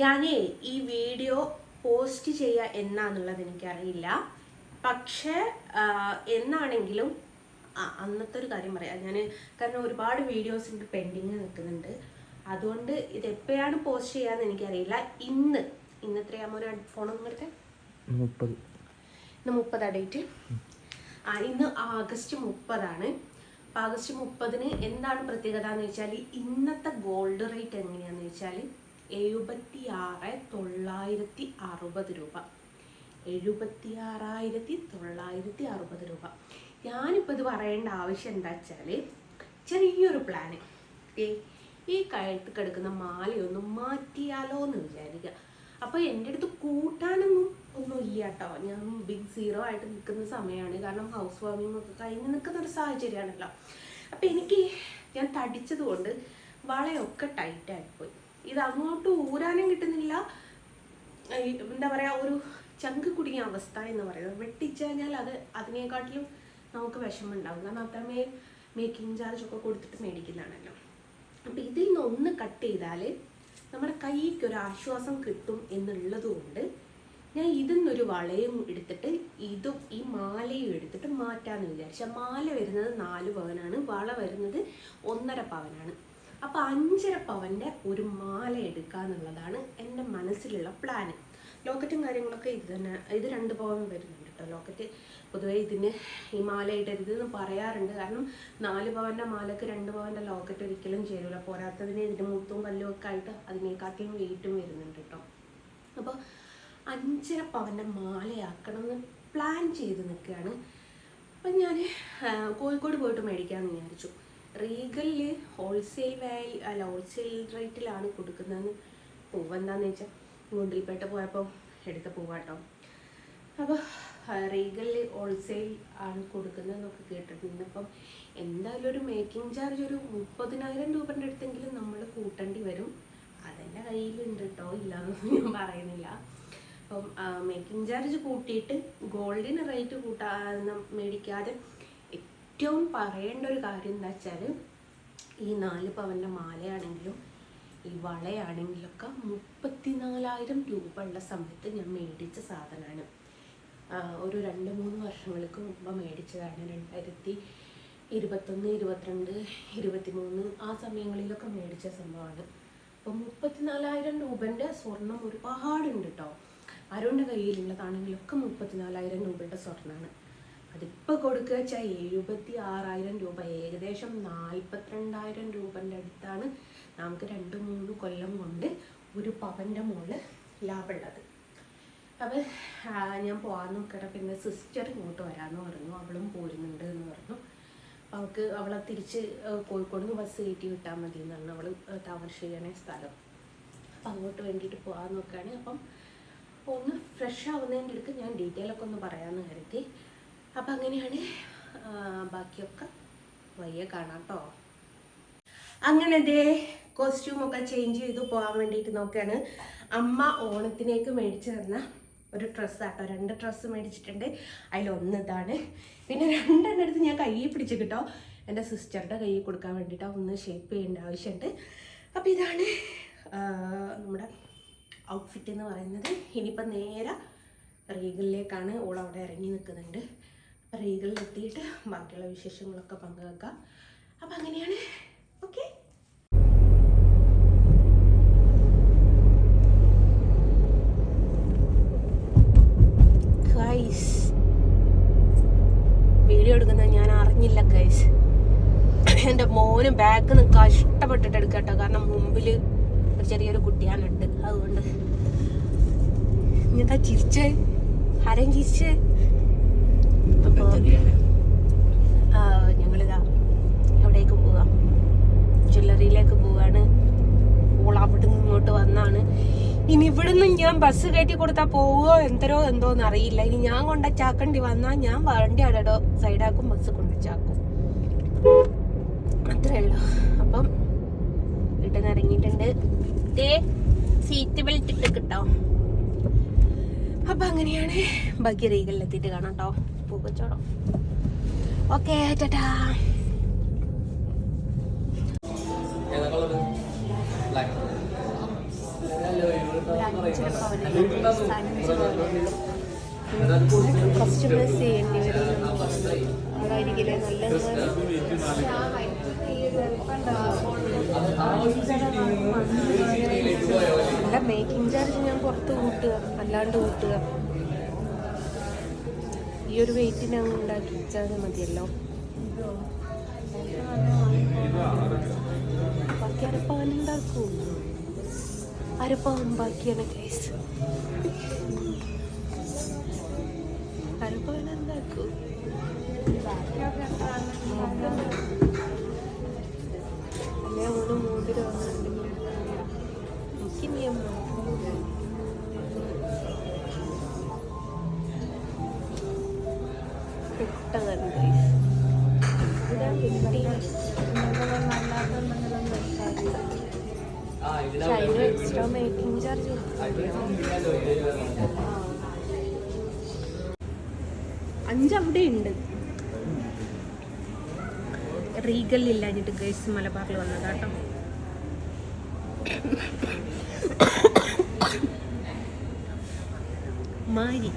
ഞാനേ ഈ video post ചെയ്യുക എന്നാന്നുള്ളത് എനിക്കറിയില്ല. പക്ഷേ എന്നാണെങ്കിലും അന്നത്തെ ഒരു കാര്യം പറയാം. ഞാൻ കാരണം ഒരുപാട് വീഡിയോസ് ഉണ്ട് പെൻഡിങ് നിൽക്കുന്നുണ്ട്. അതുകൊണ്ട് ഇത് എപ്പോഴാണ് പോസ്റ്റ് ചെയ്യാന്ന് എനിക്കറിയില്ല. ഇന്ന്. ഇന്ന് എത്രയാകുമ്പോൾ ഒരു ഹെഡ്ഫോൺ നിങ്ങളുടെ മുപ്പത്. ഇന്ന് മുപ്പതാ ഡേറ്റ്? ആ ഇന്ന് ആഗസ്റ്റ് മുപ്പതാണ്. അപ്പം ആഗസ്റ്റ് മുപ്പതിന് എന്താണ് പ്രത്യേകത എന്ന് വെച്ചാൽ ഇന്നത്തെ ഗോൾഡ് റേറ്റ് എങ്ങനെയാണെന്ന് വെച്ചാൽ എഴുപത്തി ആറ് തൊള്ളായിരത്തി അറുപത് രൂപ. എഴുപത്തി ആറായിരത്തി തൊള്ളായിരത്തി അറുപത് രൂപ. ഞാനിപ്പോൾ ഇത് പറയേണ്ട ആവശ്യം എന്താ വെച്ചാൽ ചെറിയൊരു പ്ലാന് ഈ കഴുത്ത് കിടക്കുന്ന മാലയൊന്ന് മാറ്റിയാലോ എന്ന് വിചാരിക്കുക അപ്പോൾ എന്റെ അടുത്ത് കൂട്ടാനൊന്നും ഒന്നും ഇല്ല കേട്ടോ. ഞാൻ ബിഗ് സീറോ ആയിട്ട് നിൽക്കുന്ന സമയമാണ് കാരണം ഹൗസ് വാമിംഗ് ഒക്കെ കഴിഞ്ഞ് നിൽക്കുന്ന ഒരു സാഹചര്യമാണല്ലോ. അപ്പോൾ എനിക്ക് ഞാൻ തടിച്ചത് കൊണ്ട് വളയൊക്കെ ടൈറ്റായിപ്പോയി ഇത് അങ്ങോട്ട് ഊരാനും കിട്ടുന്നില്ല. എന്താ പറയുക ഒരു ചങ്ക് കുടുങ്ങിയ അവസ്ഥ എന്ന് പറയുന്നത്. വെട്ടിച്ചു കഴിഞ്ഞാൽ അത് അതിനെക്കാട്ടിലും നമുക്ക് വിഷമം ഉണ്ടാവും കാരണം അത്രമേൽ മേക്കിംഗ് ചാർജ് ഒക്കെ കൊടുത്തിട്ട് മേടിക്കുന്നതാണല്ലോ. അപ്പം ഇതിൽ നിന്ന് ഒന്ന് കട്ട് ചെയ്താൽ നമ്മുടെ കൈക്ക് ഒരു ആശ്വാസം കിട്ടും എന്നുള്ളത് കൊണ്ട് ഞാൻ ഇതിൽ നിന്നൊരു വളയും എടുത്തിട്ട് ഇതും ഈ മാലയും എടുത്തിട്ട് മാറ്റാമെന്ന് വിചാരിച്ചാൽ മാല വരുന്നത് നാല് പവനാണ്. വള വരുന്നത് ഒന്നര പവനാണ്. അപ്പോൾ അഞ്ചര പവന്റെ ഒരു മാല എടുക്കുക എന്നുള്ളതാണ് എന്റെ മനസ്സിലുള്ള പ്ലാന് ലോക്കറ്റും കാര്യങ്ങളൊക്കെ ഇത് തന്നെ ഇത് രണ്ട് പവൻ വരുന്നുണ്ട് കേട്ടോ ലോക്കറ്റ് പൊതുവേ ഇതിന് ഈ മാല ഇടരുത് എന്ന് പറയാറുണ്ട്. കാരണം നാല് പവന്റെ മാലക്ക് രണ്ട് പവന്റെ ലോക്കറ്റ് ഒരിക്കലും ചേരൂല. പോരാത്തതിന് ഇതിന്റെ മുത്തും കല്ലും ഒക്കെ ആയിട്ട് അതിനേക്കാട്ടിലും വെയിറ്റും വരുന്നുണ്ട് കേട്ടോ അപ്പോൾ അഞ്ചര പവന്റെ മാലയാക്കണം എന്ന് പ്ലാൻ ചെയ്ത് നിൽക്കുകയാണ്. അപ്പം ഞാൻ കോഴിക്കോട് പോയിട്ട് മേടിക്കാമെന്ന് വിചാരിച്ചു. റീഗലിൽ ഹോൾസെയിൽ വാല്യൂ അല്ല ഹോൾസെയിൽ റേറ്റിലാണ് കൊടുക്കുന്നതെന്ന് പൂവെന്താന്ന് വെച്ചാൽ ഗുണ്ടിൽപേട്ട പോയപ്പോൾ എടുത്ത പൂവാട്ടോ. അപ്പോൾ റീഗലിൽ ഹോൾസെയിൽ ആണ് കൊടുക്കുന്നതെന്നൊക്കെ കേട്ടിട്ടുണ്ട്. അപ്പം എന്തായാലും ഒരു മേക്കിംഗ് ചാർജ് ഒരു മുപ്പതിനായിരം രൂപന്റെ അടുത്തെങ്കിലും നമ്മൾ കൂട്ടേണ്ടി വരും. അതെന്റെ കയ്യിലുണ്ട് കേട്ടോ ഇല്ലാന്നൊന്നും ഞാൻ പറയുന്നില്ല. അപ്പം മേക്കിംഗ് ചാർജ് കൂട്ടിയിട്ട് ഗോൾഡിന് റേറ്റ് കൂട്ടാ മേടിക്കാതെ ഏറ്റവും പറയേണ്ട ഒരു കാര്യം എന്താ വെച്ചാൽ ഈ നാല് പവന്റെ മാലയാണെങ്കിലും ഈ വളയാണെങ്കിലൊക്കെ മുപ്പത്തിനാലായിരം രൂപ ഉള്ള സമയത്ത് ഞാൻ മേടിച്ച സാധനമാണ് ഒരു രണ്ട് മൂന്ന് വർഷങ്ങൾക്ക് മുമ്പ് മേടിച്ചതാണ്. രണ്ടായിരത്തി ഇരുപത്തൊന്ന് ഇരുപത്തിരണ്ട് ഇരുപത്തിമൂന്ന് ആ സമയങ്ങളിലൊക്കെ മേടിച്ച സംഭവമാണ്. അപ്പം മുപ്പത്തിനാലായിരം രൂപന്റെ സ്വർണം ഒരുപാടുണ്ട് കേട്ടോ ആരോന്റെ കയ്യിലുള്ളതാണെങ്കിലൊക്കെ മുപ്പത്തിനാലായിരം രൂപയുടെ സ്വർണമാണ് അതിപ്പോൾ കൊടുക്കുക വെച്ചാൽ എഴുപത്തി ആറായിരം രൂപ ഏകദേശം നാൽപ്പത്തിരണ്ടായിരം രൂപന്റെ അടുത്താണ് നമുക്ക് രണ്ട് മൂന്ന് കൊല്ലം കൊണ്ട് ഒരു പവന്റെ മുകളിൽ ലാഭമുള്ളത്. അപ്പോൾ ഞാൻ പോകാൻ നോക്കട്ടെ. പിന്നെ സിസ്റ്റർ ഇങ്ങോട്ട് വരാമെന്ന് പറഞ്ഞു. അവളും പോരുന്നുണ്ട് എന്ന് പറഞ്ഞു. അവൾക്ക് അവളെ തിരിച്ച് കോഴിക്കോട് നിന്ന് ബസ് കയറ്റി വിട്ടാൽ മതി എന്നാണ് അവൾ താമരശ്ശേരിയാണ് സ്ഥലം. അപ്പം അങ്ങോട്ട് വേണ്ടിയിട്ട് പോകാൻ നോക്കുകയാണ് അപ്പം ഒന്ന് ഫ്രഷ് ആവുന്നതിന്റെ അടുത്ത് ഞാൻ ഡീറ്റെയിൽ ഒക്കെ ഒന്ന് പറയാമെന്ന് കരുതി. അപ്പം അങ്ങനെയാണ് ബാക്കിയൊക്കെ വയ്യ കാണാം കേട്ടോ അങ്ങനെ ദേ കോസ്റ്റ്യൂമൊക്കെ ചേഞ്ച് ചെയ്ത് പോകാൻ വേണ്ടിയിട്ട് നോക്കുകയാണ് അമ്മ ഓണത്തിനേക്ക് മേടിച്ചു തന്ന ഒരു ഡ്രസ്സ് ആട്ടോ. രണ്ട് ഡ്രസ്സ് മേടിച്ചിട്ടുണ്ട്. അതിലൊന്ന് ഇതാണ്. പിന്നെ രണ്ടെണ്ണം എടുത്ത് ഞാൻ കയ്യിൽ പിടിച്ച് കിട്ടോ. എന്റെ സിസ്റ്ററുടെ കയ്യിൽ കൊടുക്കാൻ വേണ്ടിയിട്ടോ ഒന്ന് ഷേപ്പ് ചെയ്യേണ്ട ആവശ്യമുണ്ട് അപ്പോൾ ഇതാണ് നമ്മുടെ ഔട്ട്ഫിറ്റ് എന്ന് പറയുന്നത്. ഇനിയിപ്പോൾ നേരെ റീഗലിലേക്കാണ് ഓൾ അവിടെ ഇറങ്ങി നിൽക്കുന്നുണ്ട്. എത്തിയിട്ട് ബാക്കിയുള്ള വിശേഷങ്ങളൊക്കെ പങ്കുവെക്കാം. അപ്പം അങ്ങനെയാണ്. ഓക്കെ? വീഡിയോ എടുക്കുന്നത് ഞാൻ അറിഞ്ഞില്ല ഗൈസ് എന്റെ മോന് ബാഗ് നിൽക്കാൻ കഷ്ടപ്പെട്ടിട്ട് എടുക്കട്ടോ കാരണം മുമ്പിൽ ഒരു ചെറിയൊരു കുട്ടിയാണുണ്ട് അതുകൊണ്ട് ഇങ്ങനത്തെ ചിരിച്ചേ? ആരെയും ചിരിച്ചേ? അപ്പോൾ ഞങ്ങളിതാ എവിടേക്ക് പോവാം. ജ്വല്ലറിയിലേക്ക് പോവാണ്. ഓൾ നിന്ന് ഇങ്ങോട്ട് വന്നാണ്. ഇനി ഇവിടുന്ന് ഞാൻ ബസ് കയറ്റി കൊടുത്താൽ പോവോ എന്തരോ എന്തോന്ന് അറിയില്ല. ഇനി ഞാൻ കൊണ്ടച്ചാക്കേണ്ടി വന്നാൽ ഞാൻ വണ്ടി അടടോ സൈഡാക്കും ബസ് കൊണ്ടുവച്ചാക്കും അത്രേ ഉള്ളൂ. അപ്പം വീട്ടിൽ ഇറങ്ങിയിട്ടുണ്ട് ദേ സീറ്റ് ബെൽറ്റ് ഇട്ട് കിട്ടോ അപ്പൊ അങ്ങനെയാണ് ഭാഗ്യരേഖകളിൽ എത്തിയിട്ട് കാണാം കേട്ടോ പൂക്കച്ചോടം ഓക്കെ അഞ്ച് പവനുള്ള കസ്റ്റമൈസ് ചെയ്യേണ്ടി വരും അതായിരിക്കില്ലേ അല്ല മേക്കിംഗ് ചാർജ് ഞാൻ പുറത്ത് കൂട്ടുക അല്ലാണ്ട് കൂട്ടുക ഈ ഒരു വെയിറ്റിന് അങ്ങ് ഉണ്ടാക്കി വെച്ചാൽ മതിയല്ലോ. ബാക്കി അരപ്പാലുണ്ടാക്കൂ അരപ്പവൻ ബാക്കിയാണ് കേസ് അരപ്പാലുണ്ടാക്കൂ അല്ലേ അവന് മോതിരം വന്നിട്ടുണ്ടെങ്കിൽ എനിക്ക് നിയമം ഇവിടെ കിട്ടി അഞ്ചവിടെ ഉണ്ട് റീഗൽ ഇല്ലാഞ്ഞിട്ട് ഗൈസ് മലബാറിൽ വന്നത് കേട്ടോ. മാരി.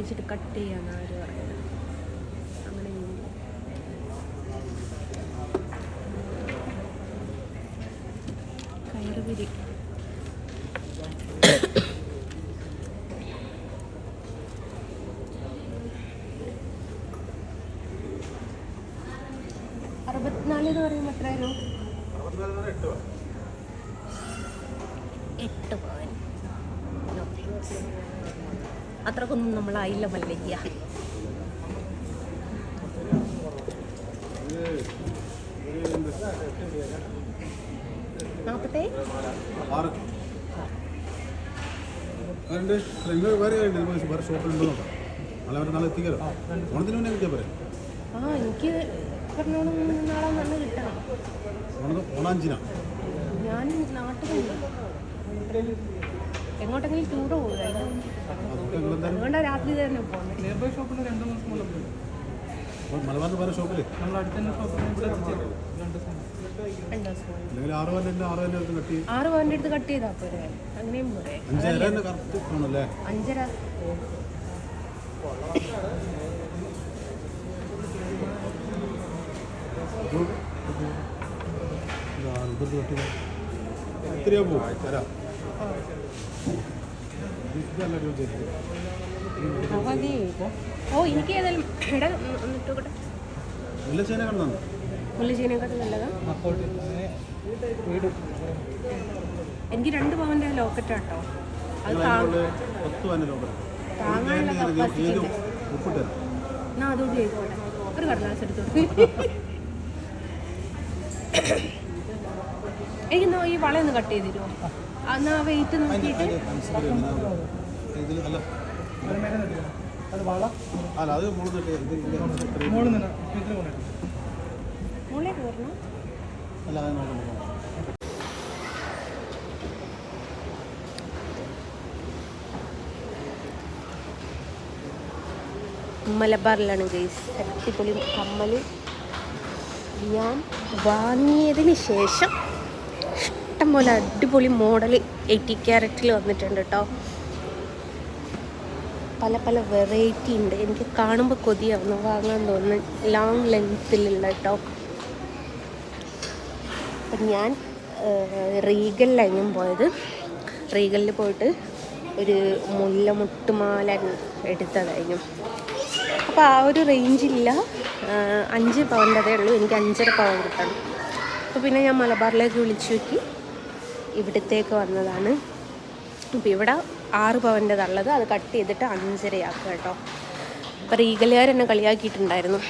ആറ് മേടിച്ചിട്ട് കട്ട് ചെയ്യാന്നാണ് അവർ പറയുന്നത് നാൽപ്പത്തേ നിങ്ങൾ വേറെ വേറെ ഷോപ്പിലുണ്ടോ നാളെ നാളെ എത്തിക്കാലോ? ഓണത്തിന് മുന്നേ കിട്ടിയാൽ പോരെ? ആ എനിക്ക് നാളെ നല്ല കിട്ടണം. ഞാൻ നാട്ടിലുണ്ട്. എങ്ങോട്ടെങ്കിലും ടൂർ പോകുക അതുകൊണ്ട് രാത്രി തന്നെ പോകുന്നത്. ആറ് അടുത്ത് കട്ടി ആറ് പവന്റെ അടുത്ത് കട്ട് ചെയ്താൽ പോരെ? അങ്ങനെയും പോരെ. അഞ്ചര എത്രയാ പോകും തരാം. ഓ എനിക്ക് ഏതായാലും ചേന കണ്ടോ മുല്ലച്ചീനേക്കാട്ടും നല്ലതാ. എനിക്ക് രണ്ട് പവന്റെ ലോക്കറ്റാട്ടോ. അത് താ- അതിനുള്ള പത്ത് പതിനഞ്ച് രൂപ താങ്ങാനുള്ള. ഒപ്പിട്ടുതരാം എന്നാ അതുകൊണ്ട് ചെയ്തോട്ടെ. ഒരു കടലാസ് എടുത്തു എനിക്ക് ഈ വളയൊന്ന് കട്ട് ചെയ്തിരുമോ എന്നാ വെയിറ്റ് നോക്കിയിട്ട്. ഇതിൽ അല്ല. അത് വള അല്ല അത് ഇത് മുകളിൽ നിന്ന് ഇതിൽ കൊണ്ടിട്ട് മുകളിലേക്ക് വരണം. അല്ല അത് നോക്കണം മലബാറിലാണ് ഗൈസ്. അടിപൊളി കമ്മൽ ഞാൻ വാങ്ങിയതിന് ശേഷം ഇഷ്ടംപോലെ അടിപൊളി മോഡൽ എയ്റ്റി ക്യാരറ്റിൽ വന്നിട്ടുണ്ട് കേട്ടോ പല പല വെറൈറ്റി ഉണ്ട്. എനിക്ക് കാണുമ്പോൾ കൊതിയാവുന്നു. വാങ്ങാൻ തോന്നുന്നു. ലോങ് ലെങ്ത്തിലുള്ള കേട്ടോ അപ്പം ഞാൻ റീഗലിലായിരുന്നു പോയത്. റീഗലിൽ പോയിട്ട് ഒരു മുല്ല മുല്ലമുട്ടുമാല എടുത്തതായിരുന്നു. അപ്പോൾ ആ ഒരു റേഞ്ചില്ല അഞ്ച് പവന്റെതേ ഉള്ളൂ. എനിക്ക് അഞ്ചര പവൻ കിട്ടണം. അപ്പോൾ പിന്നെ ഞാൻ മലബാറിലേക്ക് വിളിച്ചു നോക്കി. ഇവിടത്തേക്ക് വന്നതാണ്. അപ്പോൾ ഇവിടെ ആറ് പവന്റെതുള്ളത്. അത് കട്ട് ചെയ്തിട്ട് അഞ്ചരയാക്കുക കേട്ടോ. അപ്പോൾ റീഗലുകാർ എന്നെ കളിയാക്കിയിട്ടുണ്ടായിരുന്നു.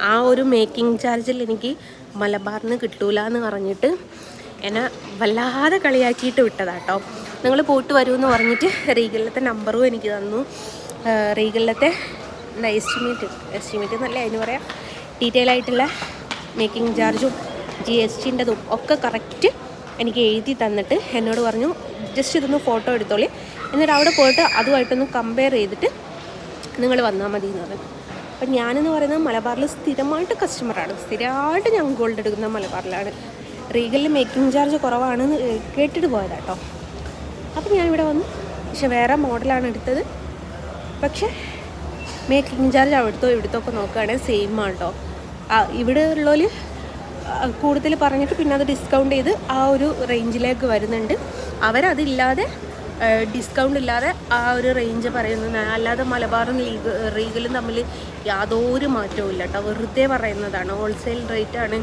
ആ, ഒരു മേക്കിംഗ് ചാർജിൽ എനിക്ക് മലബാറിന് കിട്ടൂല എന്ന് പറഞ്ഞിട്ട് എന്നെ വല്ലാതെ കളിയാക്കിയിട്ട് വിട്ടതാട്ടോ നിങ്ങൾ പോയിട്ട് വരുമെന്ന് പറഞ്ഞിട്ട് റീഗലിലത്തെ നമ്പറും എനിക്ക് തന്നു. റീഗലിലത്തെ എസ്റ്റിമേറ്റ്? എസ്റ്റിമേറ്റ് എന്നല്ലേ അതിന് പറയാം. ഡീറ്റെയിൽ ആയിട്ടുള്ള മേക്കിംഗ് ചാർജും ജി എസ് ടിന്റെതും ഒക്കെ കറക്റ്റ് എനിക്ക് എഴുതി തന്നിട്ട് എന്നോട് പറഞ്ഞു ജസ്റ്റ് ഇതൊന്ന് ഫോട്ടോ എടുത്തോളി. എന്നിട്ട് അവിടെ പോയിട്ട് അതുമായിട്ടൊന്ന് കമ്പയർ ചെയ്തിട്ട് നിങ്ങൾ വന്നാൽ മതി എന്ന് പറയും അപ്പം ഞാനെന്ന് പറയുന്നത് മലബാറിൽ സ്ഥിരമായിട്ട് കസ്റ്റമറാണ് സ്ഥിരമായിട്ട് ഞാൻ ഗോൾഡ് എടുക്കുന്ന മലബാറിലാണ്. റീഗലിൽ മേക്കിംഗ് ചാർജ് കുറവാണെന്ന് കേട്ടിട്ട് പോയതാട്ടോ അപ്പം ഞാനിവിടെ വന്നു. പക്ഷെ വേറെ മോഡലാണ് എടുത്തത്. പക്ഷേ മേക്കിംഗ് ചാർജ് അവിടുത്തോ ഇവിടുത്തോ ഒക്കെ നോക്കുകയാണെങ്കിൽ സെയിം ആണ് കേട്ടോ ആ ഇവിടെ ഉള്ളവർ കൂടുതൽ പറഞ്ഞിട്ട് പിന്നെ അത് ഡിസ്കൗണ്ട് ചെയ്ത് ആ ഒരു റേഞ്ചിലേക്ക് വരുന്നുണ്ട്. അവരതില്ലാതെ ഡിസ്കൗണ്ട് ഇല്ലാതെ ആ ഒരു റേഞ്ച് പറയുന്നതാണ് അല്ലാതെ മലബാറും ലീഗ് റീഗലും തമ്മിൽ യാതൊരു മാറ്റവും ഇല്ല കേട്ടോ. വെറുതെ പറയുന്നതാണ്. ഹോൾസെയിൽ റേറ്റ് ആണ്.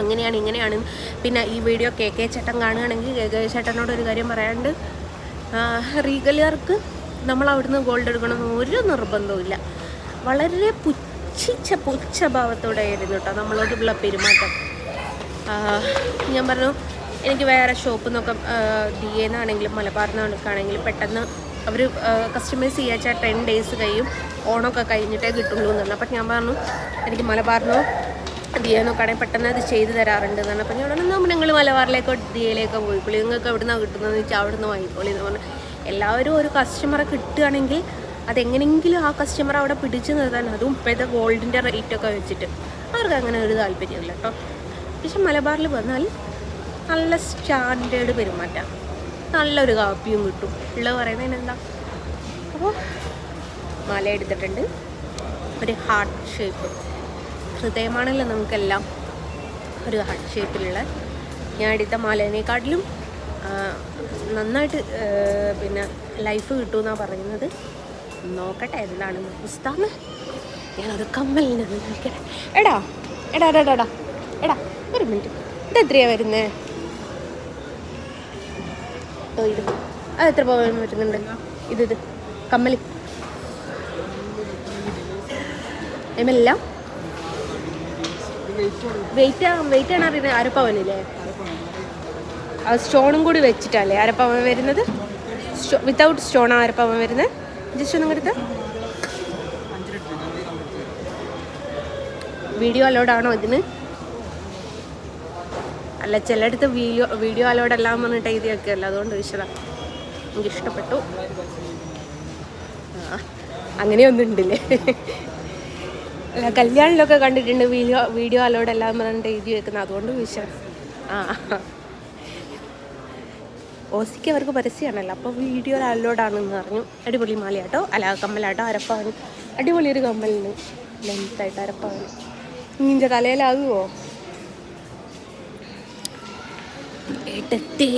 അങ്ങനെയാണ് ഇങ്ങനെയാണ്. പിന്നെ ഈ വീഡിയോ കെ കെ ചേട്ടൻ കാണുകയാണെങ്കിൽ കെ കെ ചേട്ടനോട് ഒരു കാര്യം പറയാണ്ട് റീഗലുകാർക്ക് നമ്മൾ അവിടുന്ന് ഗോൾഡ് എടുക്കണമെന്ന് ഒരു നിർബന്ധവും ഇല്ല വളരെ പുച്ഛിച്ച പുച്ഛഭാവത്തോടെ ആയിരുന്നു കേട്ടോ നമ്മളോടുള്ള പെരുമാറ്റം. ഞാൻ പറഞ്ഞു എനിക്ക് വേറെ ഷോപ്പ് നിന്നൊക്കെ ഡി എന്നാണെങ്കിലും മലബാറിൽ നിന്നൊക്കെയാണെങ്കിലും പെട്ടെന്ന് അവർ കസ്റ്റമൈസ് ചെയ്യാച്ച ടെൻ ഡേയ്സ് കഴിയും. ഓണമൊക്കെ കഴിഞ്ഞിട്ടേ കിട്ടുള്ളൂ എന്ന് പറഞ്ഞു. അപ്പം ഞാൻ പറഞ്ഞു എനിക്ക് മലബാറിനോ ഡി എന്നൊക്കെയാണെങ്കിൽ പെട്ടെന്ന് അത് ചെയ്ത് തരാറുണ്ട് എന്ന് പറഞ്ഞു. അപ്പം ഞാൻ പറഞ്ഞു നിങ്ങൾ മലബാറിലേക്കോ ഡി എയിലേക്കോ പോയിക്കോളി. നിങ്ങൾക്ക് എവിടെ നിന്നാണ് കിട്ടുന്നതെന്ന് വെച്ചാൽ അവിടെ നിന്ന് വാങ്ങിക്കോളി എന്ന് പറഞ്ഞു. എല്ലാവരും ഒരു കസ്റ്റമറെ കിട്ടുകയാണെങ്കിൽ അതെങ്ങനെയെങ്കിലും ആ കസ്റ്റമർ അവിടെ പിടിച്ചു നിർത്താൻ അതും ഇപ്പോഴത്തെ ഗോൾഡിന്റെ റേറ്റൊക്കെ വെച്ചിട്ട്. അവർക്ക് അങ്ങനെ ഒരു താല്പര്യമില്ല കേട്ടോ. പക്ഷെ മലബാറിൽ വന്നാൽ നല്ല സ്റ്റാൻഡേർഡ് പെരുമാറ്റം. നല്ലൊരു കാപ്പിയും കിട്ടും. ഉള്ളത് പറയുന്നതിന് എന്താ? അപ്പോൾ മല എടുത്തിട്ടുണ്ട്. ഒരു ഹാർട്ട് ഷേപ്പ് ഹൃദയമാണല്ലോ നമുക്കെല്ലാം ഒരു ഹാർട്ട് ഷേപ്പിലുള്ള ഞാൻ എടുത്ത മലേനെക്കാട്ടിലും നന്നായിട്ട് പിന്നെ ലൈഫ് കിട്ടുമെന്നാണ് പറയുന്നത്. നോക്കട്ടെ എന്താണ് പുസ്തകം ഞാനത് കമ്മലിന് നോക്കട്ടെ എടാ എടാ എടാ എടാ എടാ ഒരു മിനിറ്റ്. ഇത് എത്രയാണ് വരുന്നത് അത് എത്ര പോകാൻ വരുന്നുണ്ട്? ഇത് ഇത്. കമ്മലി. എല്ലാം വെയിറ്റ് വെയിറ്റ് ആണ് അറിയുന്നത് അരപ്പവനില്ലേ സ്റ്റോണും കൂടി വെച്ചിട്ടല്ലേ അരപ്പവൻ വരുന്നത്? വിത്തൗട്ട് സ്റ്റോണാണ് അരപ്പവൻ വരുന്നത്? ജസ്റ്റ് ഒന്നും എടുത്ത്. വീഡിയോ അലോഡാണോ ഇതിന്? അല്ല ചിലയിടത്ത് വീഡിയോ വീഡിയോ അലോഡ് എല്ലാം പറഞ്ഞിട്ട് എഴുതിയൊക്കെ അല്ല അതുകൊണ്ട് വിശദം. എനിക്ക് ഇഷ്ടപ്പെട്ടു. അങ്ങനെയൊന്നും ഉണ്ടല്ലേ? അല്ല കല്യാണിലൊക്കെ കണ്ടിട്ടുണ്ട് വീഡിയോ വീഡിയോ അലോഡ് എല്ലാം പറഞ്ഞിട്ട് എഴുതി വെക്കുന്നത് അതുകൊണ്ട് വിശദം. ആ ഓസിക്ക് അവർക്ക് പരസ്യമാണല്ലോ. അപ്പോൾ വീഡിയോ അലോഡാണെന്ന് പറഞ്ഞു. അടിപൊളി മാലയാട്ടോ. അല്ല കമ്മലാട്ടോ. അരപ്പാണ്. അടിപൊളി ഒരു കമ്മലിന് ലെങ്ത്തായിട്ട് അരപ്പാണ്. നിന്റെ തലയിലാകുമോ ഏട്ടെത്തി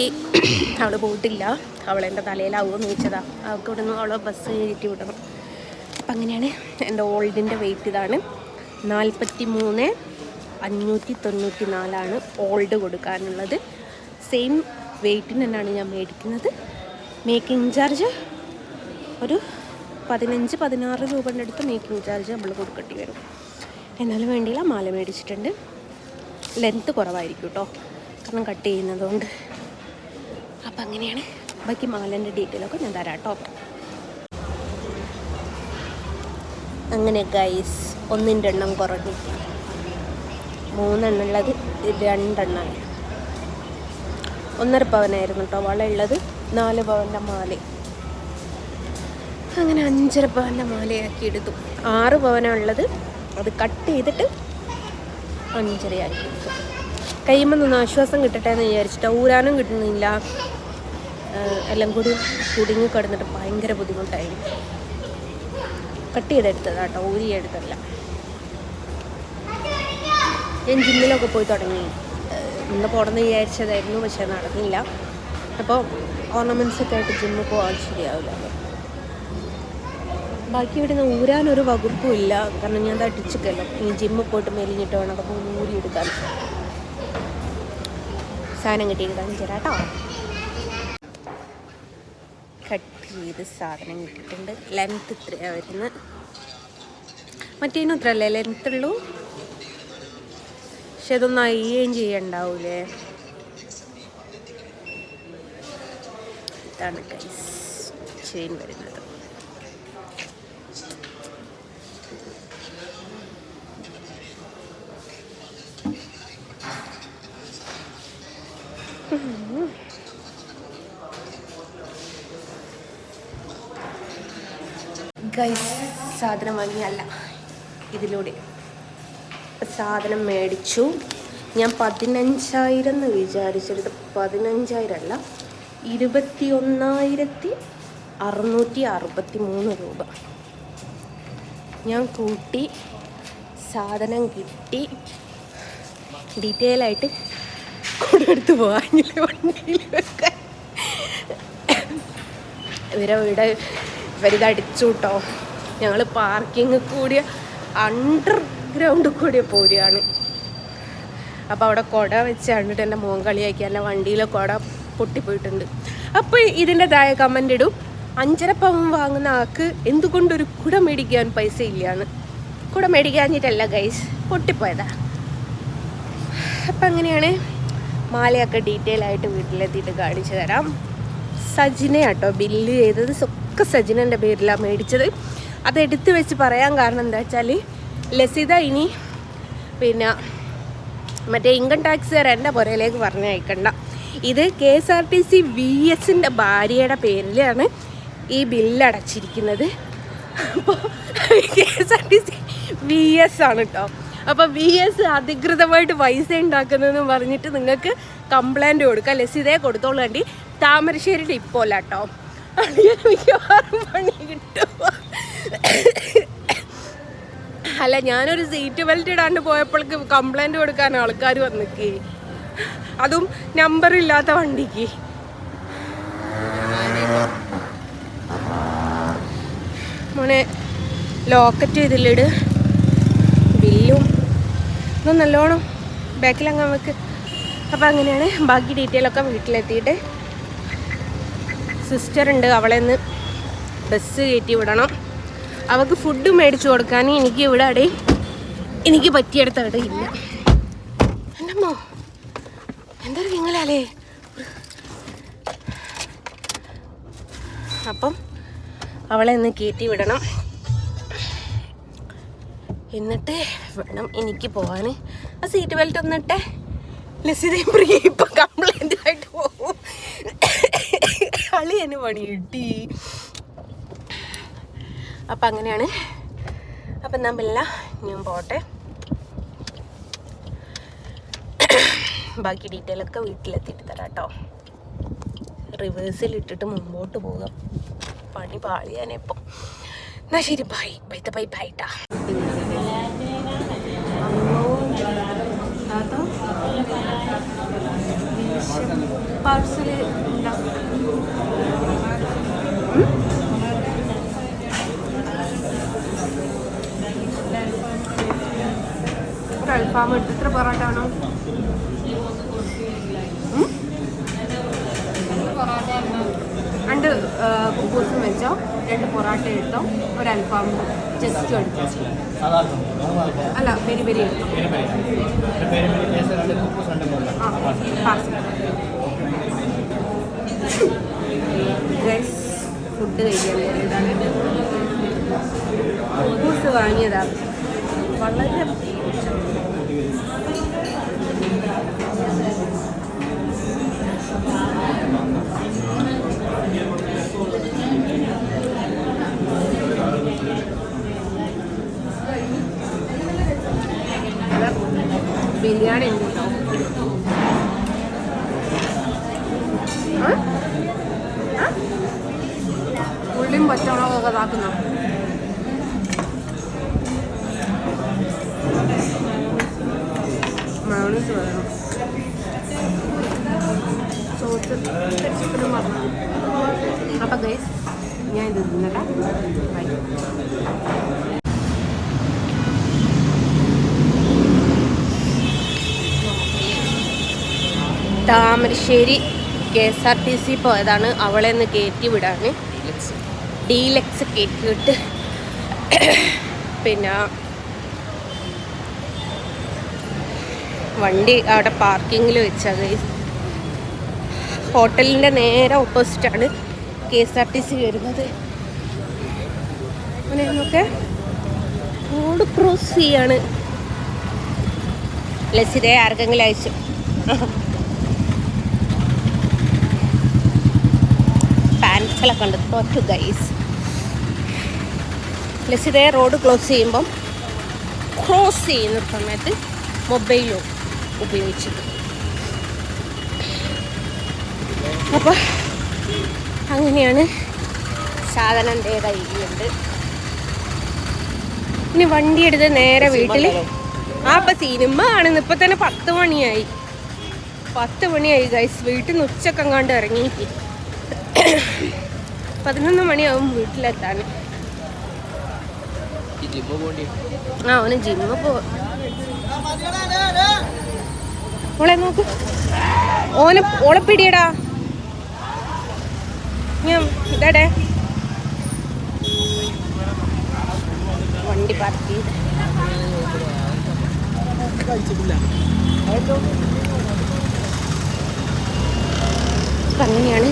അവൾ പോയിട്ടില്ല. അവളെന്റെ തലയിലാവുമോ ചോദിച്ചതാ. അവൾക്ക് ഇവിടെ നിന്ന് അവളെ ബസ് കയറ്റി വിടണം. അപ്പം അങ്ങനെയാണ് എന്റെ ഓൾഡിന്റെ വെയിറ്റ് ഇതാണ്. നാൽപ്പത്തി മൂന്ന് അഞ്ഞൂറ്റി തൊണ്ണൂറ്റി നാലാണ് ഓൾഡ് കൊടുക്കാനുള്ളത്. സെയിം വെയിറ്റിന് തന്നെയാണ് ഞാൻ മേടിക്കുന്നത്. മേക്കിംഗ് ചാർജ് ഒരു പതിനഞ്ച് പതിനാറ് രൂപയുടെ അടുത്ത് മേക്കിംഗ് ചാർജ് നമ്മൾ കൊടുക്കേണ്ടി വരും. എന്നാലും വേണ്ടിയില്ല മാല മേടിച്ചിട്ടുണ്ട്. ലെങ്ത്ത് കുറവായിരിക്കും കേട്ടോ കാരണം കട്ട് ചെയ്യുന്നതുകൊണ്ട്. അപ്പം അങ്ങനെയാണ്. ബാക്കി മാലേന്റെ ഡീറ്റെയിലൊക്കെ ഞാൻ തരാം കേട്ടോ അങ്ങനെ ഗൈസ് ഒന്നിന്റെ എണ്ണം കുറഞ്ഞു മൂന്നെണ്ണം ഉള്ളത് രണ്ടെണ്ണമായി ഒന്നര പവനായിരുന്നു കേട്ടോ. വള ഉള്ളത് നാല് പവന്റെ മാല. അങ്ങനെ അഞ്ചര പവന്റെ മാലയാക്കി എടുത്തു. ആറ് പവനുള്ളത് അത് കട്ട് ചെയ്തിട്ട് അഞ്ചരയാക്കി എടുത്തു. കഴിയുമ്പോൾ നിന്ന് ആശ്വാസം കിട്ടട്ടെ എന്ന് വിചാരിച്ചിട്ട് ഊരാനും കിട്ടുന്നില്ല. എല്ലാം കൂടി കുടുങ്ങി കിടന്നിട്ട് ഭയങ്കര ബുദ്ധിമുട്ടായിരുന്നു. കട്ട് ചെയ്തെടുത്തതാ കേട്ടോ. ഊരി എടുത്തല്ല ഞാൻ ജിമ്മിലൊക്കെ പോയി തുടങ്ങി. ഇന്ന് പോകണമെന്ന് വിചാരിച്ചതായിരുന്നു പക്ഷെ നടന്നില്ല. അപ്പോൾ ഓർണമെന്റ്സ് ഒക്കെ ആയിട്ട് ജിമ്മിൽ പോകാൻ ശരിയാവില്ല. ബാക്കി ഇവിടുന്ന് ഊരാനൊരു വകുപ്പും ഇല്ല. കാരണം ഞാൻ തട്ടിച്ചിട്ടല്ലോ ഈ ജിമ്മിൽ പോയിട്ട് മെലിഞ്ഞിട്ട് വേണം. അപ്പോൾ ഊരി എടുക്കാൻ. സാധനം കിട്ടിയിട്ട് കാണിച്ചു കേട്ടോ. കട്ട് ചെയ്ത് സാധനം കിട്ടിയിട്ടുണ്ട്. ലെങ്ത് ഇത്രയാണ് വരുന്നത്. മറ്റേനും ഇത്ര അല്ലേ ലെങ്ത് ഉള്ളൂ. പക്ഷെ ഇതൊന്നും അയ്യേം ചെയ്യണ്ടാവൂലേ? ഇതാണ് ഗൈസ് ചെയിൻ വരുന്നത്. സാധനം വാങ്ങിയല്ല ഇതിലൂടെ. സാധനം മേടിച്ചു. ഞാൻ പതിനഞ്ചായിരം എന്ന് വിചാരിച്ചെടുത്ത് പതിനഞ്ചായിരം അല്ല ഇരുപത്തി ഒന്നായിരത്തി അറുന്നൂറ്റി അറുപത്തി മൂന്ന് രൂപ. ഞാൻ കൂട്ടി സാധനം കിട്ടി. ഡീറ്റെയിൽ ആയിട്ട് കൊണ്ടെടുത്ത് പോകാനില്ല വണ്ടിയിൽ ഇവരെ ഇവിടെ ഇവരിതടിച്ചു കേട്ടോ. ഞങ്ങൾ പാർക്കിങ് കൂടിയ അണ്ടർഗ്രൗണ്ട് കൂടി പോരുകയാണ്. അപ്പോൾ അവിടെ കുട വെച്ച് കണ്ടിട്ട് എന്റെ മോൻ കളിയാക്കി എന്റെ വണ്ടിയിലെ കുട പൊട്ടിപ്പോയിട്ടുണ്ട്. അപ്പോൾ ഇതിന്റെതായ കമന്റ് ഇടും അഞ്ചര പവൻ വാങ്ങുന്ന ആൾക്ക് എന്തുകൊണ്ടൊരു കുട മേടിക്കാൻ പൈസ ഇല്ലയാണ് കുട മേടിക്കാഞ്ഞിട്ടല്ല ഗൈസ് പൊട്ടിപ്പോയതാ. അപ്പം അങ്ങനെയാണ് മാലയൊക്കെ ഡീറ്റെയിൽ ആയിട്ട് വീട്ടിലെത്തിയിട്ട് കാണിച്ചു തരാം. സജിനയാട്ടോ ബില്ല് ചെയ്തത്. ഒക്കെ സജിനന്റെ പേരിലാണ് മേടിച്ചത്. അത് എടുത്തു വെച്ച് പറയാൻ കാരണം എന്താ വെച്ചാൽ ലസിത ഇനി പിന്നെ മറ്റേ ഇൻകം ടാക്സുകാർ എന്റെ പുരയിലേക്ക് പറഞ്ഞയക്കണ്ട ഇത് K S R T C V എസിന്റെ ഭാര്യയുടെ പേരിലാണ് ഈ ബില്ലടച്ചിരിക്കുന്നത് അപ്പോൾ K S R T C V S ആണ് കേട്ടോ അപ്പോൾ വി എസ് അധികൃതമായിട്ട് പൈസ ഉണ്ടാക്കുന്നതെന്ന് പറഞ്ഞിട്ട് നിങ്ങൾക്ക് കംപ്ലൈന്റ് കൊടുക്കാം. ലസിതയെ കൊടുത്തോളൂ വേണ്ടി താമരശ്ശേരി അല്ല കേട്ടോ മിക്കവാറും പണി കിട്ടും. അല്ല ഞാനൊരു സീറ്റ് ബെൽറ്റ് ഇടാണ്ട് പോയപ്പോഴേക്ക് കംപ്ലൈന്റ് കൊടുക്കാൻ ആൾക്കാർ വന്നിക്കേ. അതും നമ്പർ ഇല്ലാത്ത വണ്ടിക്ക്. മോനെ ലോക്കറ്റ് ഇതിലിട്. ബില്ലും. ഇതും നല്ലോണം ബാക്കിലങ്ങ് വെക്ക് അപ്പം അങ്ങനെയാണ് ബാക്കി ഡീറ്റെയിൽ ഒക്കെ വീട്ടിലെത്തിയിട്ട്. സിസ്റ്റർ ഉണ്ട് അവളെ ഒന്ന് ബസ് കയറ്റി വിടണം. അവൾക്ക് ഫുഡ് മേടിച്ചു കൊടുക്കാൻ എനിക്ക് ഇവിടെ അടേ എനിക്ക് പറ്റിയെടുത്ത അവിടെ ഇല്ല. എന്നമ്മോ എന്തൊരു നിങ്ങളല്ലേ അപ്പം അവളെ ഒന്ന് കയറ്റി വിടണം. എന്നിട്ട് വേണം എനിക്ക് പോവാൻ ആ സീറ്റ് ബെൽറ്റ് ഒന്നിട്ടെ ലസിതയും പ്രിയ ഇപ്പം കംപ്ലൈന്റ് ആയിട്ട് പോകും കളി എന്നെ പണി കിട്ടി അപ്പം അങ്ങനെയാണ്. അപ്പം നമ്മളില്ല ഞാൻ പോട്ടെ. ബാക്കി ഡീറ്റെയിൽ ഒക്കെ വീട്ടിലെത്തിയിട്ട് തരാം കേട്ടോ റിവേഴ്സിൽ ഇട്ടിട്ട് മുമ്പോട്ട് പോകാം. പണി പാളിയാനിപ്പോൾ എന്നാ ശരി ബൈ ബൈത്ത ബൈ ബൈട്ടാ പാർസൽ അൽഫാം എടുത്ത് എത്ര പൊറോട്ട ആണോ രണ്ട് കുബൂസും വെച്ചോ. രണ്ട് പൊറോട്ട എടുത്തോ. ഒരു അൽഫാം ജസ്റ്റ് എടുത്തോ. അല്ല പെരി പെരി എടുത്തോ. ഗൈസ് ഫുഡ് കഴിക്കാൻ ഇതാണ് കുബൂസ് വാങ്ങിയതാ. വളരെ ബിരിയാണി ഉണ്ട് കേട്ടോ? ഉള്ളിയും പച്ചമുളകൊക്കെ ഇതാക്കുന്ന മയോണീസ് വേണം അപ്പം ഗൈസ് ഞാൻ ഇത് തിന്നട്ടെ. Thamarassery K S R T C പോയതാണ് അവളെ ഒന്ന് കയറ്റി വിടാൻ ഡീലക്സ് കയറ്റിയിട്ട് പിന്നെ വണ്ടി അവിടെ പാർക്കിങ്ങിൽ വെച്ചത്. ഹോട്ടലിന്റെ നേരെ ഓപ്പോസിറ്റാണ് K S R T C വരുന്നത്. അങ്ങനെയൊക്കെ റോഡ് ക്രോസ് ചെയ്യാണ്. ലസിതെ ആർക്കെങ്കിലും അയച്ചു? പാൻസിലൊക്കെ ഉണ്ട്. തോറ്റു ഗൈസ് ലസിതയെ റോഡ് ക്ലോസ് ചെയ്യുമ്പം ക്രോസ് ചെയ്യുന്ന സമയത്ത് മൊബൈലും ഉപയോഗിച്ചത്. അപ്പോൾ അങ്ങനെയാണ് സാധനം എന്റെ കയ്യിലുണ്ട് ഇനി വണ്ടി എടുത്ത് നേരെ വീട്ടിൽ ആ അപ്പൊ സിനിമ കാണുന്നു. ഇപ്പൊ തന്നെ പത്ത് മണിയായി. പത്ത് മണിയായി ഗൈസ് വീട്ടിൽ നിന്ന് ഉച്ചക്കെ കണ്ട് ഇറങ്ങി പതിനൊന്ന് മണിയാവും വീട്ടിലെത്താൻ. ആ അവന് ജിമ്മ പോ ഓളെ നോക്ക്. ഓനെ ഓളെ പിടിയടാ. ഞാൻ ഇതടെ. വണ്ടി അപ്പൊ അങ്ങനെയാണ്.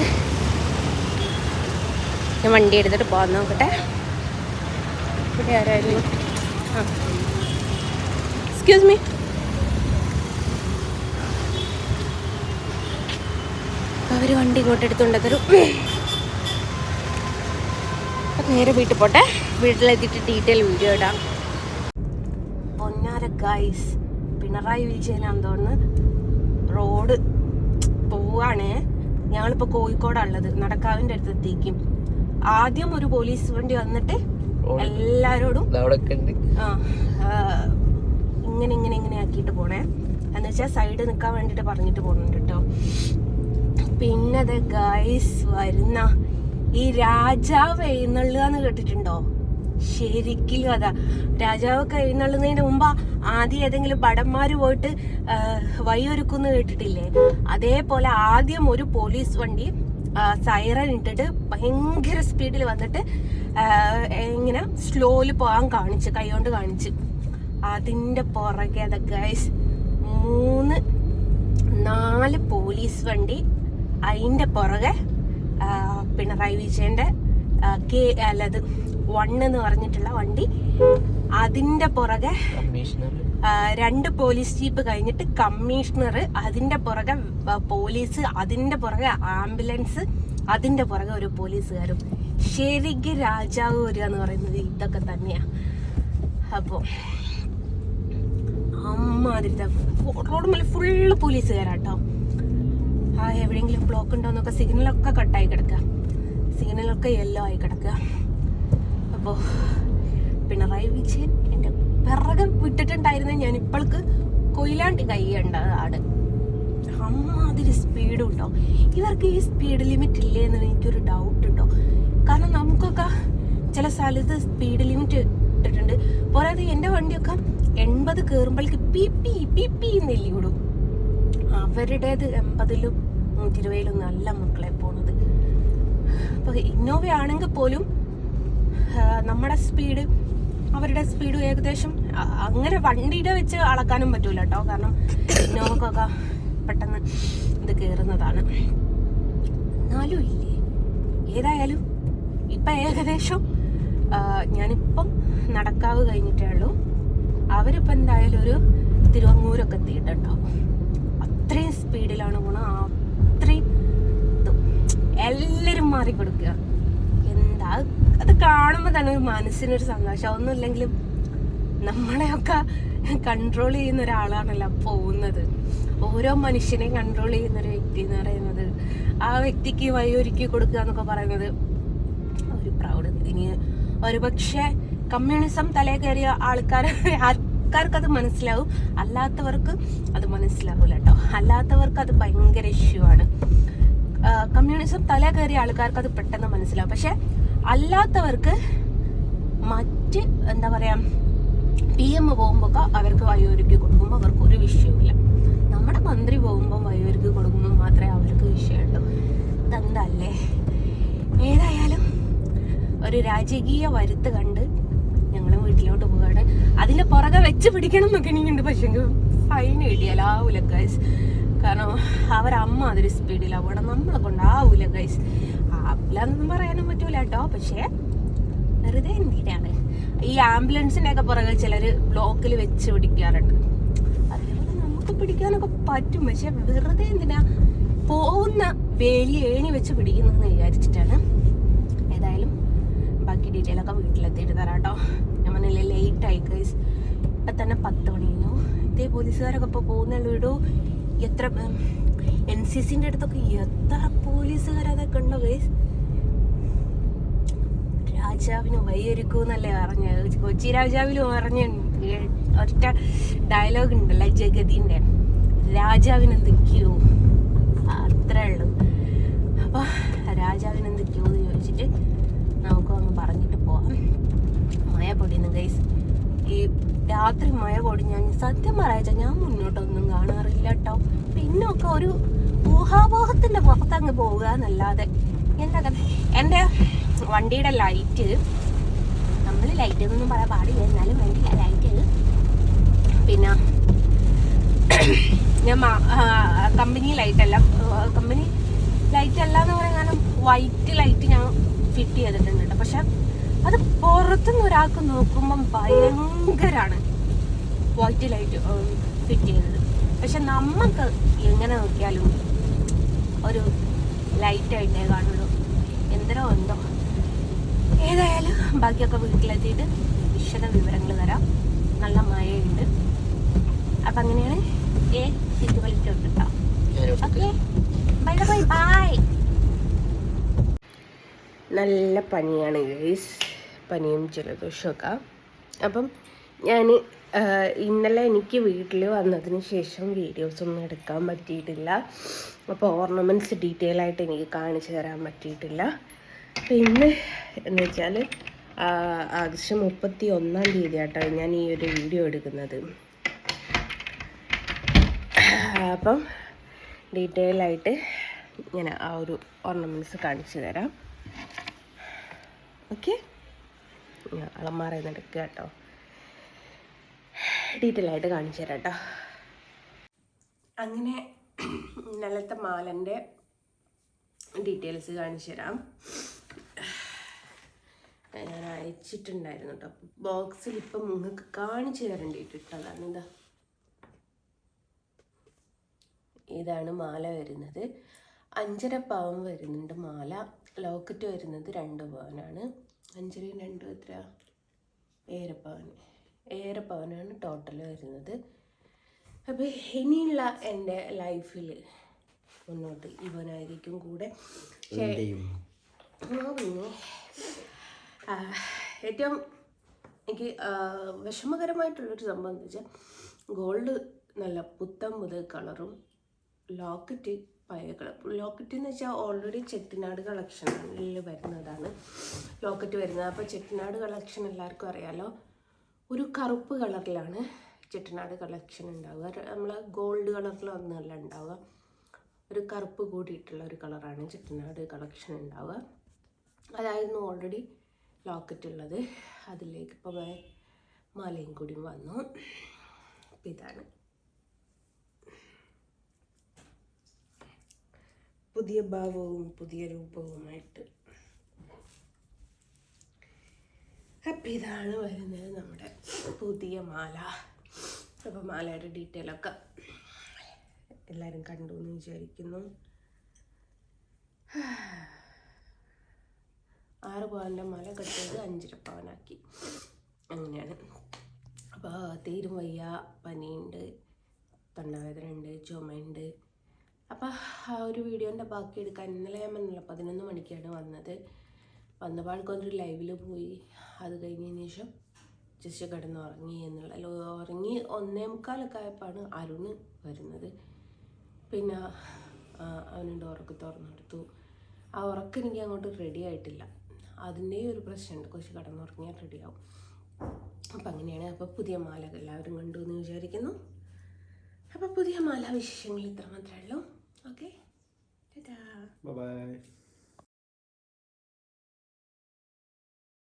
ഞാൻ വണ്ടി എടുത്തിട്ട് പോകാൻ നോക്കട്ടെ. ഇവിടെ ആരായിരുന്നു? ആ. എക്സ്ക്യൂസ് മീ അവർ വണ്ടി ഇങ്ങോട്ട് എടുത്തുകൊണ്ട് തരും നേരെ വീട്ടിൽ പോട്ടെ. വീട്ടിലെത്തിയിട്ട് ഡീറ്റെയിൽ വീഡിയോ ഇടാം. പൊന്നാര ഗൈസ് പിണറായി വിജയനാന്ന് തോന്നുന്നു റോഡ് പോവാണ്. ഞങ്ങളിപ്പോൾ കോഴിക്കോടാണുള്ളത്. ഉള്ളത് നടക്കാവിന്റെ അടുത്തെത്തിക്കും ആദ്യം ഒരു പോലീസ് വണ്ടി വന്നിട്ട് എല്ലാരോടും ഇങ്ങനെ ഇങ്ങനെ ഇങ്ങനെ ആക്കിയിട്ട് പോണേ. എന്ന് വെച്ചാൽ സൈഡ് നിൽക്കാൻ വേണ്ടിട്ട് പറഞ്ഞിട്ട് പോകുന്നുണ്ട് കേട്ടോ പിന്നെ അത് ഗൈസ് വരുന്ന ഈ രാജാവ് എഴുന്നള്ളുകാന്ന് കേട്ടിട്ടുണ്ടോ? ശരിക്കും അതാ രാജാവ് എഴുന്നള്ളുന്നതിന് മുമ്പ് ആദ്യം ഏതെങ്കിലും ഭടന്മാര് പോയിട്ട് വഴിയൊരുക്കുന്നു കേട്ടിട്ടില്ലേ? അതേപോലെ ആദ്യം ഒരു പോലീസ് വണ്ടി സൈറൻ ഇട്ടിട്ട് ഭയങ്കര സ്പീഡിൽ വന്നിട്ട് ഇങ്ങനെ സ്ലോയിൽ പോകാൻ കാണിച്ചു കൈകൊണ്ട് കാണിച്ചു. അതിന്റെ പുറകെ അതൊക്കെ മൂന്ന് നാല് പോലീസ് വണ്ടി അതിന്റെ പുറകെ പിണറായി വിജയന്റെ കെ അല്ലത് വൺ എന്ന് പറഞ്ഞിട്ടുള്ള വണ്ടി അതിന്റെ പുറകെ രണ്ട് പോലീസ് ജീപ്പ് കഴിഞ്ഞിട്ട് കമ്മീഷണർ അതിന്റെ പുറകെ പോലീസ് അതിന്റെ പുറകെ ആംബുലൻസ് അതിന്റെ പുറകെ ഒരു പോലീസുകാരും. ശരിക്ക് രാജാവ് വരിക എന്ന് പറയുന്നത് ഇതൊക്കെ തന്നെയാ. അപ്പോ അമ്മാതിരി റോഡ് മേലെ ഫുള്ള് പോലീസുകാരാട്ടോ. ആ എവിടെയെങ്കിലും ബ്ലോക്ക് ഉണ്ടോ എന്നൊക്കെ സിഗ്നലൊക്കെ കട്ടായി കിടക്കുക. സിഗ്നലൊക്കെ യെല്ലോ ആയി കിടക്കുക. അപ്പോൾ പിണറായി വിജയൻ എന്റെ പിറകം വിട്ടിട്ടുണ്ടായിരുന്ന ഞാൻ ഇപ്പോൾക്ക് കൊയിലാണ്ടി കൈയുണ്ട് ആട് അമ്മാതിരി സ്പീഡും ഉണ്ടോ? ഇവർക്ക് ഈ സ്പീഡ് ലിമിറ്റ് ഇല്ലേ എന്ന് എനിക്കൊരു ഡൗട്ട് ഉണ്ടോ? കാരണം നമുക്കൊക്കെ ചില സ്ഥലത്ത് സ്പീഡ് ലിമിറ്റ് ഇട്ടിട്ടുണ്ട്. പോരാതെ എന്റെ വണ്ടിയൊക്കെ എൺപത് കയറുമ്പോഴേക്ക് പി പി പി പി നെല്ലി വിടും അവരുടേത് എൺപതിലും നൂറ്റി ഇരുപതിലും നല്ല മക്കളെ പോണത്. അപ്പോൾ ഇന്നോവ ആണെങ്കിൽ പോലും നമ്മുടെ സ്പീഡ് അവരുടെ സ്പീഡ് ഏകദേശം അങ്ങനെ വണ്ടിയുടെ വെച്ച് അളക്കാനും പറ്റൂല കേട്ടോ. കാരണം ഇന്നോവക്കൊക്കെ പെട്ടെന്ന് ഇത് കയറുന്നതാണ് എന്നാലും ഇല്ലേ? ഏതായാലും ഇപ്പൊ ഏകദേശം ഞാനിപ്പം നടക്കാവ് കഴിഞ്ഞിട്ടേ ഉള്ളൂ. അവരിപ്പോ എന്തായാലും ഒരു തിരുവങ്ങൂരൊക്കെ എത്തിയിട്ടുണ്ടാവും അത്രയും സ്പീഡിലാണ് പോണത് അത്രയും എല്ലാവരും എല്ലാരും മാറി കൊടുക്കുക എന്താ? അത് കാണുമ്പോൾ തന്നെ ഒരു മനസ്സിനൊരു സന്തോഷം. ഒന്നുമില്ലെങ്കിലും നമ്മളെയൊക്കെ കൺട്രോൾ ചെയ്യുന്ന ഒരാളാണല്ലോ പോകുന്നത്. ഓരോ മനുഷ്യനെയും കൺട്രോൾ ചെയ്യുന്ന ഒരു വ്യക്തി എന്ന് പറയുന്നത്. ആ വ്യക്തിക്ക് വഴിയൊരുക്കി കൊടുക്കുക എന്നൊക്കെ പറയുന്നത് ഒരു പ്രൗഡ് ഇനി ഒരുപക്ഷെ കമ്മ്യൂണിസം തലേ കയറിയ ആൾക്കാർ ആൾക്കാർക്ക് അത് മനസ്സിലാവും. അല്ലാത്തവർക്ക് അത് മനസ്സിലാവില്ല കേട്ടോ അല്ലാത്തവർക്ക് അത് ഭയങ്കര ഇഷ്യൂ ആണ്. കമ്മ്യൂണിസം തല കയറിയ ആൾക്കാർക്ക് അത് പെട്ടെന്ന് മനസ്സിലാവും. പക്ഷെ അല്ലാത്തവർക്ക് മറ്റ് എന്താ പറയാ പി എം പോകുമ്പോൾ അവർക്ക് വയോരുക്കി കൊടുക്കുമ്പോൾ അവർക്ക് ഒരു വിഷയവുമില്ല. നമ്മുടെ മന്ത്രി പോകുമ്പോൾ വയോരുക്കി കൊടുക്കുമ്പോൾ മാത്രമേ അവർക്ക് വിഷയമുള്ളൂ. ഇതെന്തല്ലേ? ഏതായാലും ഒരു രാജകീയ വരുത്ത് കണ്ട് വീട്ടിലോട്ട് പോവാണ് അതിന്റെ പുറകെ വെച്ച് പിടിക്കണം എന്നൊക്കെ എനിക്കുണ്ട്. പക്ഷെ ഫൈൻ കിട്ടിയാലാവൂല ഗൈസ് കാരണം അവരമ്മ അതൊരു സ്പീഡിൽ അവിടെ നമ്മളെ കൊണ്ടാവൂല ഗൈസ് ആവില്ലെന്നൊന്നും പറയാനും പറ്റൂല കേട്ടോ. പക്ഷേ വെറുതെ എന്തിനാണ്? ഈ ആംബുലൻസിന്റെ ഒക്കെ പുറകെ ചിലർ ബ്ലോക്കിൽ വെച്ച് പിടിക്കാറുണ്ട്. അതേപോലെ നമുക്ക് പിടിക്കാനൊക്കെ പറ്റും. പക്ഷെ വെറുതെ എന്തിനാ? പോകുന്ന വേലി ഏണി വെച്ച് പിടിക്കുന്നതെന്ന് വിചാരിച്ചിട്ടാണ്. ഏതായാലും ബാക്കി ഡീറ്റെയിൽ ഒക്കെ വീട്ടിലെത്തിയിട്ട് തരാം കേട്ടോ. പറഞ്ഞില്ലേ ലേറ്റ് ആയി ഗൈസ് ഇപ്പം തന്നെ പത്ത് മണി കഴിഞ്ഞു. ഇതേ പോലീസുകാരൊക്കെ ഇപ്പോൾ പോകുന്നുള്ളൂ എത്ര എൻ സി സിന്റെ അടുത്തൊക്കെ എത്ര പോലീസുകാരതൊക്കെ ഉണ്ടോ ഗൈസ് രാജാവിന് വഴിയൊരുക്കൂന്നല്ലേ പറഞ്ഞത്. കൊച്ചി രാജാവിലും പറഞ്ഞ ഒറ്റ ഡയലോഗ് ഉണ്ടല്ലോ ജഗതിന്റെ രാജാവിന് എന്തൊക്കെയോ. അത്രേ ഉള്ളൂ. അപ്പോൾ രാജാവിന് എന്തൊക്കെയോ എന്ന് ചോദിച്ചിട്ട് നമുക്ക് അങ്ങ് പറഞ്ഞിട്ട് പോവാം. മഴ പൊടിയുന്നു ഗൈസ് ഈ രാത്രി മഴ പൊടിഞ്ഞാൽ സത്യം പറയാച്ച ഞാൻ മുന്നോട്ടൊന്നും കാണാറില്ല കേട്ടോ പിന്നൊക്കെ ഒരു ഊഹാപോഹത്തിന്റെ പുറത്തങ്ങ് പോവുക എന്നല്ലാതെ. എന്താ കഥ? എന്റെ വണ്ടിയുടെ ലൈറ്റ് നമ്മൾ ലൈറ്റ് എന്നൊന്നും പറയാൻ പാടില്ല. എന്നാലും വണ്ടി ലൈറ്റ് പിന്നെ ഞാൻ കമ്പനി ലൈറ്റ് അല്ല കമ്പനി ലൈറ്റ് അല്ല എന്ന് പറയാൻ കാരണം വൈറ്റ് ലൈറ്റ് ഞാൻ ഫിറ്റ് ചെയ്തിട്ടുണ്ട് കേട്ടോ പക്ഷെ അത് പുറത്തുനിന്ന് ഒരാൾക്ക് നോക്കുമ്പം ഭയങ്കരാണ്. വൈറ്റ് ലൈറ്റ് ഫിറ്റ് ചെയ്തത് പക്ഷെ നമുക്ക് എങ്ങനെ നോക്കിയാലും ഒരു ലൈറ്റായിട്ടേ കാണുള്ളൂ. എന്തോ എന്തോ. ഏതായാലും ബാക്കിയൊക്കെ വീട്ടിലെത്തിയിട്ട് വിശദ വിവരങ്ങൾ തരാം. നല്ല മഴയുണ്ട്. അപ്പം അങ്ങനെയാണ് ഏ സിറ്റ് വലിച്ചോട്ടാ കേട്ടോ ഓക്കെ. Bye bye bye. നല്ല പനിയാണ് ഗൈസ്. പനിയും ജലദോഷമൊക്കെ അപ്പം ഞാൻ ഇന്നലെ എനിക്ക് വീട്ടിൽ വന്നതിന് ശേഷം വീഡിയോസ് ഒന്നും എടുക്കാൻ പറ്റിയിട്ടില്ല. അപ്പോൾ ഓർണമെന്റ്സ് ഡീറ്റെയിൽ ആയിട്ട് എനിക്ക് കാണിച്ചു തരാൻ പറ്റിയിട്ടില്ല. പിന്നെ എന്ന് വെച്ചാൽ ആഗസ്റ്റ് മുപ്പത്തി ഒന്നാം തീയതി ആട്ടോ ഞാൻ ഈ ഒരു വീഡിയോ എടുക്കുന്നത്. അപ്പം ഡീറ്റെയിൽ ആയിട്ട് ഇങ്ങനെ ആ ഒരു ഓർണമെന്റ്സ് കാണിച്ചു തരാം. ഓക്കെ? ഞാൻ അളമാറയിൽ കേട്ടോ. ഡീറ്റെയിൽ ആയിട്ട് കാണിച്ചു തരാം കേട്ടോ. അങ്ങനെ ഇന്നലത്തെ മാലന്റെ ഡീറ്റെയിൽസ് കാണിച്ചു തരാം. ഞാൻ അയച്ചിട്ടുണ്ടായിരുന്നു കേട്ടോ. ബോക്സിൽ ഇപ്പം നിങ്ങൾക്ക് കാണിച്ചു തരേണ്ടിയിട്ട് ഇട്ടതാണ് ഇതാ. ഇതാണ് മാല വരുന്നത്. അഞ്ചര പവൻ വരുന്നുണ്ട് മാല. ലോക്കറ്റ് വരുന്നത് രണ്ട് പവനാണ്. അഞ്ചരയും രണ്ടും എത്ര ഏഴര പവൻ ഏഴര പവനാണ് ടോട്ടൽ വരുന്നത്. അപ്പോൾ ഇനിയുള്ള എന്റെ ലൈഫിൽ മുന്നോട്ട് ഇവനായിരിക്കും കൂടെ. പിന്നെ ഏറ്റവും എനിക്ക് വിഷമകരമായിട്ടുള്ളൊരു സംഭവം എന്ന് വെച്ചാൽ ഗോൾഡ് നല്ല പുത്തം മുതൽ കളറും ലോക്കറ്റ് പഴയ കളർ ലോക്കറ്റ് എന്ന് വെച്ചാൽ ഓൾറെഡി ചെട്ടിനാട് കളക്ഷനിൽ വരുന്നതാണ്. ലോക്കറ്റ് വരുന്നത്. അപ്പോൾ ചെട്ടിനാട് കളക്ഷൻ എല്ലാവർക്കും അറിയാലോ. ഒരു കറുപ്പ് കളറിലാണ് ചെട്ടിനാട് കളക്ഷൻ ഉണ്ടാവുക. നമ്മൾ ഗോൾഡ് കളറിലൊന്നുമല്ല ഉണ്ടാവുക. ഒരു കറുപ്പ് കൂടിയിട്ടുള്ള ഒരു കളറാണ് ചെട്ടിനാട് കളക്ഷൻ ഉണ്ടാവുക. അതായിരുന്നു ഓൾറെഡി ലോക്കറ്റ് ഉള്ളത്. അതിലേക്ക് ഇപ്പോൾ മാലയും കൂടിയും വന്നു. ഇതാണ്. പുതിയ ഭാവവും പുതിയ രൂപവുമായിട്ട്. അപ്പം ഇതാണ് വരുന്നത് നമ്മുടെ പുതിയ മാല. അപ്പോൾ മാലയുടെ ഡീറ്റെയിൽ ഒക്കെ എല്ലാവരും കണ്ടു എന്ന് വിചാരിക്കുന്നു. ആറ് പവന്റെ മാല കെട്ടിയത് അഞ്ചര പവനാക്കി. അങ്ങനെയാണ്. അപ്പോൾ തീരും വയ്യ പനിയുണ്ട് തൊണ്ടവേദന ഉണ്ട് ചുമയുണ്ട് അപ്പോൾ ആ ഒരു വീഡിയോന്റെ ബാക്കി എടുക്കാൻ ഇന്നലെ ഞാൻ പറഞ്ഞില്ല പതിനൊന്ന് മണിക്കാണ് വന്നത്. വന്നപാൾക്കൊരു ലൈവിൽ പോയി. അത് കഴിഞ്ഞതിന് ശേഷം ജസ്റ്റ് കിടന്ന് ഉറങ്ങി എന്നുള്ള അല്ല ഉറങ്ങി ഒന്നേ മുക്കാലൊക്കെ ആയപ്പോഴാണ് അരുണ് വരുന്നത്. പിന്നെ അവനുണ്ട് ഉറക്ക് തുറന്നെടുത്തു ആ ഉറക്കം എനിക്ക് അങ്ങോട്ട് റെഡി ആയിട്ടില്ല. അതിന്റെയും ഒരു പ്രശ്നമുണ്ട്. കുറച്ച് കിടന്നുറങ്ങിയാൽ റെഡിയാവും അപ്പം അങ്ങനെയാണ്. അപ്പോൾ പുതിയ മാലകൾ എല്ലാവരും കണ്ടു എന്ന് വിചാരിക്കുന്നു. അപ്പോൾ പുതിയ മാല വിശേഷങ്ങൾ ഇത്ര മാത്രമേ ഉള്ളൂ ഓക്കെ ബൈ